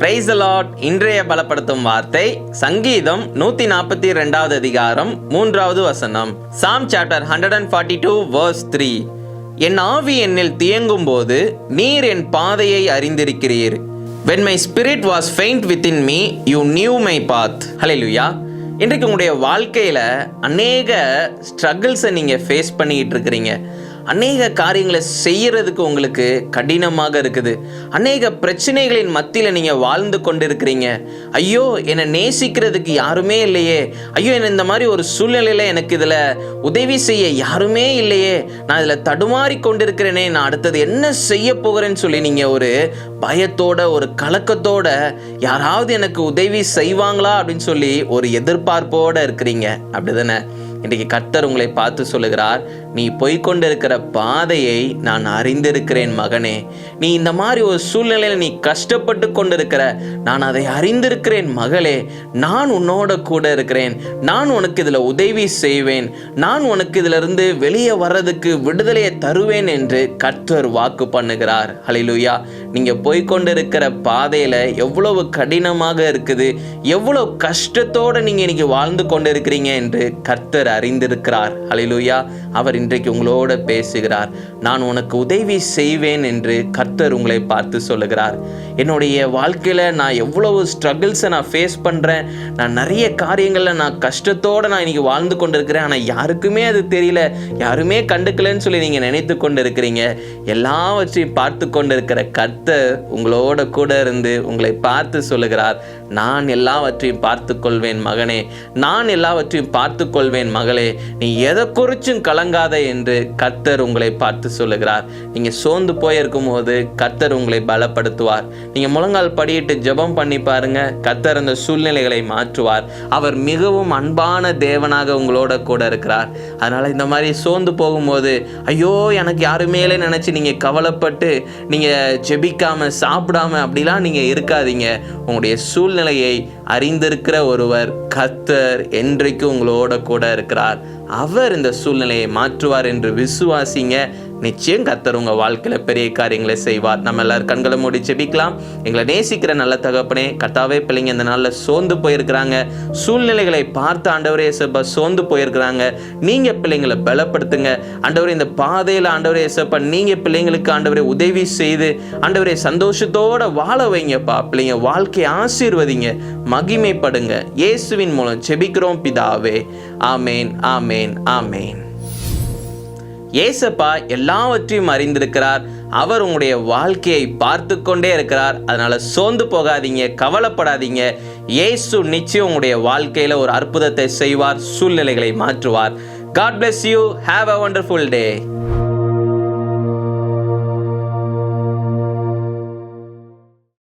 Price Lord இன்றைய பலப்படுத்தும் வார்த்தை சங்கீதம் நூத்தி நாற்பத்தி ரெண்டாவது அதிகாரம் மூன்றாவது வசனம். Psalm chapter hundred and forty two verse three என் ஆவி என்னில் தியங்கும் போது நீர் என் பாதையை அறிந்திருக்கிறீர். When my spirit was faint with in me you knew my path hallelujah இன்றைக்கு உங்களுடைய வாழ்க்கையில் அநேக ஸ்ட்ரகிள்ஸை நீங்கள் ஃபேஸ் பண்ணிக்கிட்டு இருக்கிறீங்க. அநேக காரியங்களை செய்யறதுக்கு உங்களுக்கு கடினமாக இருக்குது. அநேக பிரச்சனைகளின் மத்தியில் நீங்கள் வாழ்ந்து கொண்டிருக்கிறீங்க. ஐயோ என்னை நேசிக்கிறதுக்கு யாருமே இல்லையே. ஐயோ என்ன இந்த மாதிரி ஒரு சூழ்நிலையில் எனக்கு இதில் உதவி செய்ய யாருமே இல்லையே. நான் இதில் தடுமாறி கொண்டிருக்கிறேனே. நான் அடுத்தது என்ன செய்ய போகிறேன்னு சொல்லி நீங்கள் ஒரு பயத்தோட ஒரு கலக்கத்தோட யாராவது எனக்கு உதவி செய்வாங்களா அப்படின்னு சொல்லி ஒரு எதிர்பார்ப்போட இருக்கிறீங்க. அப்படிதானே? இன்றைக்கு கர்த்தர் உங்களை பார்த்து சொல்லுகிறார். நீ போய்கொண்டிருக்கிற பாதையை நான் அறிந்திருக்கிறேன் மகனே. நீ இந்த மாதிரி ஒரு சூழ்நிலையில் நீ கஷ்டப்பட்டு கொண்டிருக்கிற நான் அதை அறிந்திருக்கிறேன் மகளே. நான் உன்னோட கூட இருக்கிறேன். நான் உனக்கு இதில் உதவி செய்வேன். நான் உனக்கு இதுல இருந்து வெளியே வர்றதுக்கு விடுதலையை தருவேன் என்று கர்த்தர் வாக்கு பண்ணுகிறார். ஹalleluya நீங்கள் போய்கொண்டிருக்கிற பாதையில் எவ்வளவு கடினமாக இருக்குது எவ்வளவு கஷ்டத்தோட நீங்கள் இன்னைக்கு வாழ்ந்து கொண்டிருக்கிறீங்க என்று கர்த்தர் அறிந்திருக்கிறார். ஹalleluya அவர் இன்றைக்கு உங்களோட பேசுகிறார். நான் உனக்கு உதவி செய்வேன் என்று கர்த்தர் உங்களை பார்த்து சொல்லுகிறார். என்னுடைய வாழ்க்கையில் நான் எவ்வளவு ஸ்ட்ரகிள்ஸை நான் ஃபேஸ் பண்ணுறேன் நான் நிறைய காரியங்களில் நான் கஷ்டத்தோடு நான் இன்றைக்கி வாழ்ந்து கொண்டிருக்கிறேன். ஆனால் யாருக்குமே அது தெரியல. யாருமே கண்டுக்கலன்னு சொல்லி நீங்கள் நினைத்து கொண்டு இருக்கிறீங்க எல்லாவற்றையும் பார்த்து கொண்டு இருக்கிற கர்த்தர் உங்களோட கூட இருந்து உங்களை பார்த்து சொல்லுகிறார். நான் எல்லாவற்றையும் பார்த்து கொள்வேன் மகனே. நான் எல்லாவற்றையும் பார்த்து கொள்வேன் மகளே. நீ எதை குறிச்சும் கலங்காத என்று கர்த்தர் உங்களை பார்த்து சொல்லுகிறார். நீங்கள் சோர்ந்து போயிருக்கும் போது கர்த்தர் உங்களை பலப்படுத்துவார். நீங்கள் முழங்கால் படியிட்டு ஜெபம் பண்ணி பாருங்க. கத்தர் அந்த சூழ்நிலைகளை மாற்றுவார். அவர் மிகவும் அன்பான தேவனாக உங்களோட கூட இருக்கிறார். அதனால் இந்த மாதிரி சோர்ந்து போகும்போது ஐயோ எனக்கு யாருமேலே நினச்சி நீங்கள் கவலைப்பட்டு நீங்கள் ஜெபிக்காமல் சாப்பிடாம அப்படிலாம் நீங்கள் இருக்காதீங்க. உங்களுடைய சூழ்நிலையை அறிந்திருக்கிற ஒருவர் கத்தர் என்றைக்கும் உங்களோட கூட இருக்கிறார். அவர் இந்த சூழ்நிலையை மாற்றுவார் என்று விசுவாசிங்க. நிச்சயம் கத்தர் உங்கள் வாழ்க்கையில் பெரிய காரியங்களை செய்வார். நம்ம எல்லாரும் கண்களை மூடி ஜெபிக்கலாம். எங்களை நேசிக்கிற நல்ல தகப்பனே கத்தாவே பிள்ளைங்க இந்த நாளில் சோர்ந்து போயிருக்கிறாங்க. சூழ்நிலைகளை பார்த்து ஆண்டவரே சப்பா சோர்ந்து போயிருக்கிறாங்க. நீங்கள் பிள்ளைங்களை பலப்படுத்துங்க. ஆண்டவரே இந்த பாதையில் ஆண்டவரே சப்பா நீங்கள் பிள்ளைங்களுக்கு ஆண்டவரே உதவி செய்து ஆண்டவரே சந்தோஷத்தோட வாழ வைங்கப்பா. பிள்ளைங்க வாழ்க்கையை ஆசீர்வதிங்க. மகிமைப்படுங்க. இயேசுவின் மூலம் ஜெபிக்கிறோம் பிதாவே. ஆமேன் ஆமேன் ஆமேன். ஏசப்பா எல்லாவற்றையும் அறிந்திருக்கிறார். அவர் உங்களுடைய வாழ்க்கையை பார்த்து கொண்டே இருக்கிறார். அதனால் சோர்ந்து போகாதீங்க கவலைப்படாதீங்க. ஏசு நிச்சயம் உங்களுடைய வாழ்க்கையில் ஒரு அற்புதத்தை செய்வார் சூழ்நிலைகளை மாற்றுவார். God bless you have a wonderful day